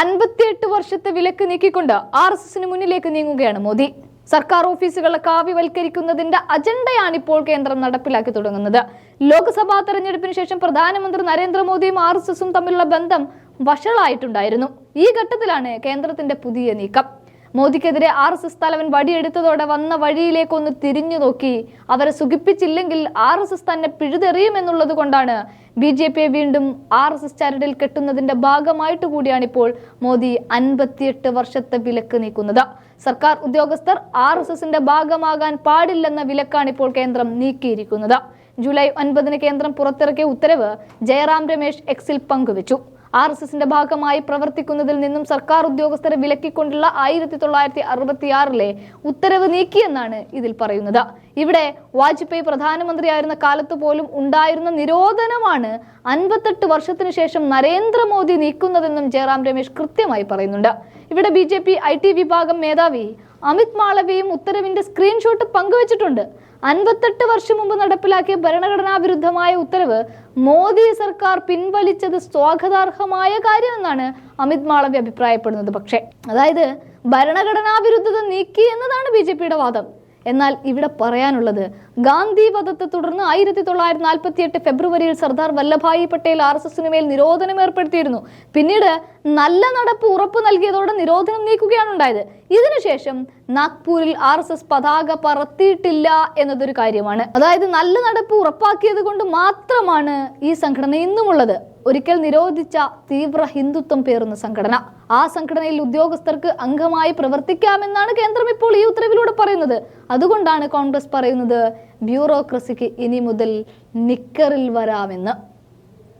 അൻപത്തിയെട്ട് വർഷത്തെ വിലക്ക് നീക്കിക്കൊണ്ട് ആർ എസ് എസിന് മുന്നിലേക്ക് നീങ്ങുകയാണ് മോദി. സർക്കാർ ഓഫീസുകളെ കാവ്യവൽക്കരിക്കുന്നതിന്റെ അജണ്ടയാണിപ്പോൾ കേന്ദ്രം നടപ്പിലാക്കി തുടങ്ങുന്നത്. ലോക്സഭാ തെരഞ്ഞെടുപ്പിന് ശേഷം പ്രധാനമന്ത്രി നരേന്ദ്രമോദിയും ആർ എസ് എസും തമ്മിലുള്ള ബന്ധം വഷളായിട്ടുണ്ടായിരുന്നു. ഈ ഘട്ടത്തിലാണ് കേന്ദ്രത്തിന്റെ പുതിയ നീക്കം. മോദിക്കെതിരെ ആർ എസ് എസ് തലവൻ വടിയെടുത്തതോടെ വന്ന വഴിയിലേക്കൊന്ന് തിരിഞ്ഞു നോക്കി അവരെ സുഖിപ്പിച്ചില്ലെങ്കിൽ ആർ എസ് എസ് തന്നെ പിഴുതെറിയുമെന്നുള്ളത് കൊണ്ടാണ് ബി ജെ പിയെ വീണ്ടും ആർ എസ് എസ് ചരടിൽ കെട്ടുന്നതിന്റെ ഭാഗമായിട്ട് കൂടിയാണിപ്പോൾ മോദി അൻപത്തിയെട്ട് വർഷത്തെ വിലക്ക് നീക്കുന്നത്. സർക്കാർ ഉദ്യോഗസ്ഥർ ആർ എസ് എസിന്റെ ഭാഗമാകാൻ പാടില്ലെന്ന വിലക്കാണ് ഇപ്പോൾ കേന്ദ്രം നീക്കിയിരിക്കുന്നത്. ജൂലൈ ഒൻപതിന് കേന്ദ്രം പുറത്തിറക്കിയ ഉത്തരവ് ജയറാം രമേശ് എക്സിൽ പങ്കുവച്ചു. ആർ എസ് എസിന്റെ ഭാഗമായി പ്രവർത്തിക്കുന്നതിൽ നിന്നും സർക്കാർ ഉദ്യോഗസ്ഥരെ വിലക്കിക്കൊണ്ടുള്ള ആയിരത്തി തൊള്ളായിരത്തി അറുപത്തിയാറിലെ ഉത്തരവ് നീക്കിയെന്നാണ് ഇതിൽ പറയുന്നത്. ഇവിടെ വാജ്പേയി പ്രധാനമന്ത്രിയായിരുന്ന കാലത്ത് പോലും ഉണ്ടായിരുന്ന നിരോധനമാണ് അൻപത്തെട്ട് വർഷത്തിനു ശേഷം നരേന്ദ്രമോദി നീക്കുന്നതെന്നും ജയറാം രമേശ് കൃത്യമായി പറയുന്നുണ്ട്. ഇവിടെ B J P I T വിഭാഗം മേധാവി അമിത് മാളവിയും ഉത്തരവിന്റെ സ്ക്രീൻഷോട്ട് പങ്കുവച്ചിട്ടുണ്ട്. അൻപത്തെട്ട് വർഷം മുമ്പ് നടപ്പിലാക്കിയ ഭരണഘടനാ വിരുദ്ധമായ ഉത്തരവ് മോദി സർക്കാർ പിൻവലിച്ചത് സ്വാഗതാർഹമായ കാര്യമെന്നാണ് അമിത് മാളവി അഭിപ്രായപ്പെടുന്നത്. പക്ഷേ അതായത് ഭരണഘടനാ വിരുദ്ധത നീക്കി എന്നതാണ് ബി വാദം. എന്നാൽ ഇവിടെ പറയാനുള്ളത് ഗാന്ധി വധത്തെ തുടർന്ന് ആയിരത്തി തൊള്ളായിരത്തി നാൽപ്പത്തി എട്ട് ഫെബ്രുവരിയിൽ സർദാർ വല്ലഭായി പട്ടേൽ ആർ എസ് എസിന് മേൽ നിരോധനം ഏർപ്പെടുത്തിയിരുന്നു. പിന്നീട് നല്ല നടപ്പ് ഉറപ്പ് നൽകിയതോടെ നിരോധനം നീക്കുകയാണ് ഉണ്ടായത്. ഇതിനുശേഷം നാഗ്പൂരിൽ ആർ എസ് എസ് പതാക പറത്തിയിട്ടില്ല എന്നതൊരു കാര്യമാണ്. അതായത് നല്ല നടപ്പ് ഉറപ്പാക്കിയത് കൊണ്ട് മാത്രമാണ് ഈ സംഘടന ഇന്നുമുള്ളത്. ഒരിക്കൽ നിരോധിച്ച തീവ്ര ഹിന്ദുത്വം പേറുന്ന സംഘടന. ആ സംഘടനയിൽ ഉദ്യോഗസ്ഥർക്ക് അംഗമായി പ്രവർത്തിക്കാമെന്നാണ് കേന്ദ്രം ഇപ്പോൾ ഈ ഉത്തരവിലൂടെ പറയുന്നത്. അതുകൊണ്ടാണ് കോൺഗ്രസ് പറയുന്നത് ബ്യൂറോക്രസിക്ക് ഇനി മുതൽ നിക്കറിൽ വരാമെന്ന്.